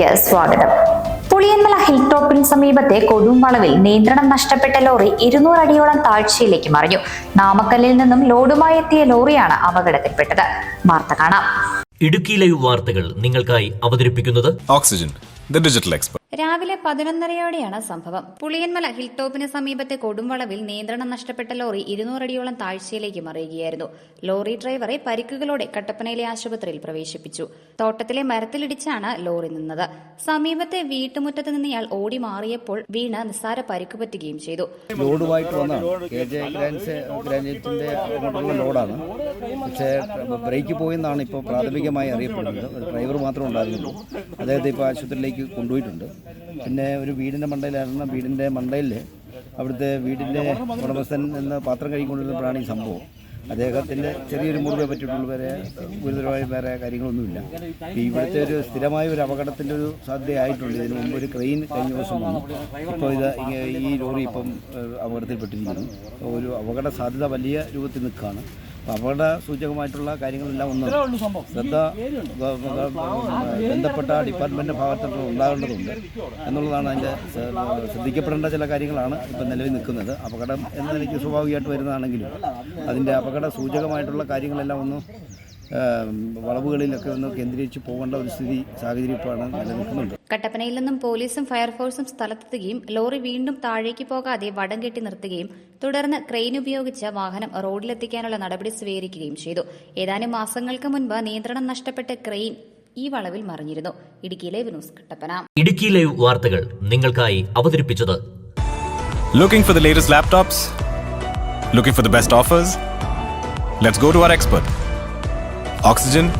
ന്യൂസിലേക്ക് സ്വാഗതം. പുളിയന്മല ഹിൽ ടോപ്പിന് സമീപത്തെ കൊടുംവളവിൽ നിയന്ത്രണം നഷ്ടപ്പെട്ട ലോറി ഇരുന്നൂറ് അടിയോളം താഴ്ചയിലേക്ക് മറിഞ്ഞു. നാമക്കല്ലിൽ നിന്നും ലോഡുമായി എത്തിയ ലോറിയാണ് അപകടത്തിൽപ്പെട്ടത്. വാർത്ത കാണാം. ഇടുക്കി ലൈവ് വാർത്തകൾ നിങ്ങൾക്കായി അവതരിപ്പിക്കുന്നത് ഓക്സിജൻ ദ ഡിജിറ്റൽ expert. രാവിലെ പതിനൊന്നരയോടെയാണ് സംഭവം. പുളിയന്മല ഹിൽ ടോപ്പിന് സമീപത്തെ കൊടുംവളവിൽ നിയന്ത്രണം നഷ്ടപ്പെട്ട ലോറി ഇരുന്നൂറടിയോളം താഴ്ചയിലേക്ക് മറിയുകയായിരുന്നു. ലോറി ഡ്രൈവറെ പരിക്കുകളോടെ കട്ടപ്പനയിലെ ആശുപത്രിയിൽ പ്രവേശിപ്പിച്ചു. തോട്ടത്തിലെ മരത്തിലിടിച്ചാണ് ലോറി നിന്നത്. സമീപത്തെ വീട്ടുമുറ്റത്ത് നിന്ന് ഇയാൾ ഓടി മാറിയപ്പോൾ വീണ് നിസ്സാര പരിക്ക് പറ്റുകയും ചെയ്തു. ലോഡാണ്. പക്ഷേ ബ്രേക്ക് പോയെന്നാണ് ഇപ്പോൾ പ്രാഥമികമായി അറിയപ്പെടുന്നത്. ഡ്രൈവർ മാത്രമേ ഉണ്ടായിരുന്നുള്ളൂ. അദ്ദേഹത്തെ ഇപ്പോൾ ആശുപത്രിയിലേക്ക് കൊണ്ടുപോയിട്ടുണ്ട്. പിന്നെ ഒരു വീടിന്റെ മണ്ടയിലായിരുന്ന വീടിന്റെ മണ്ടയിൽ അവിടുത്തെ വീടിന്റെ ഉടമസ്ഥൻ എന്ന പാത്രം കഴിക്കൊണ്ടിരുന്നപ്പോഴാണ് ഈ സംഭവം. അദ്ദേഹത്തിന്റെ ചെറിയൊരു മുറിവേ പറ്റിയിട്ടുള്ളൂ വരെ ഗുരുതരമായ വേറെ കാര്യങ്ങളൊന്നുമില്ല. ഇവിടുത്തെ ഒരു സ്ഥിരമായ ഒരു അപകടത്തിന്റെ ഒരു സാധ്യതയായിട്ടുണ്ട്. ഇതിന് മുമ്പ് ഒരു ക്രെയിൻ കഴിഞ്ഞ ദിവസം വന്നു. ഇപ്പോൾ ഇത് ഈ ലോറി ഇപ്പം അപകടത്തിൽപ്പെട്ടിരിക്കുന്നു. ഒരു അപകട സാധ്യത വലിയ രൂപത്തിൽ നിൽക്കുകയാണ്. അപ്പോൾ അപകട സൂചകമായിട്ടുള്ള കാര്യങ്ങളെല്ലാം ഒന്ന് ശ്രദ്ധ ബന്ധപ്പെട്ട ഡിപ്പാർട്ട്മെന്റ് ഭാഗത്തുനിന്ന് ഉണ്ടാകേണ്ടതുണ്ട്. എന്നുള്ളതാണ് അതിന്റെ ശ്ര- ശ്രദ്ധിക്കപ്പെടേണ്ട ചില കാര്യങ്ങളാണ് ഇപ്പം നിലവിൽ നിൽക്കുന്നത്. അപകടം എന്ന നിലയ്ക്ക് സ്വാഭാവികമായിട്ട് വരുന്നതാണെങ്കിലും അതിന്റെ അപകട സൂചകമായിട്ടുള്ള കാര്യങ്ങളെല്ലാം ഒന്ന് വളവുകളിലൊക്കെ ഒന്ന് കേന്ദ്രീകരിച്ച് പോകേണ്ട ഒരു സ്ഥിതി സാഹചര്യം ഇപ്പോഴാണ് നിലനിൽക്കുന്നുണ്ട് കട്ടപ്പനയിൽ നിന്നും പോലീസും ഫയർഫോഴ്സും സ്ഥലത്തെത്തുകയും ലോറി വീണ്ടും താഴേക്ക് പോകാതെ വടം കെട്ടി നിർത്തുകയും തുടർന്ന് ക്രെയിൻ ഉപയോഗിച്ച് വാഹനം റോഡിലെത്തിക്കാനുള്ള നടപടി സ്വീകരിക്കുകയും ചെയ്തു ഏതാനും മാസങ്ങൾക്ക് മുൻപ് നിയന്ത്രണം നഷ്ടപ്പെട്ട ക്രെയിൻ ഈ വളവിൽ മറിഞ്ഞിരുന്നു Idukki live news Kattappana Idukki live വാർത്തകൾ നിങ്ങൾക്കായി അവതരിപ്പിച്ചത് Looking for the latest laptops? Looking for the best offers? Let's go to our expert. Oxygen,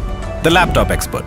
the laptop expert.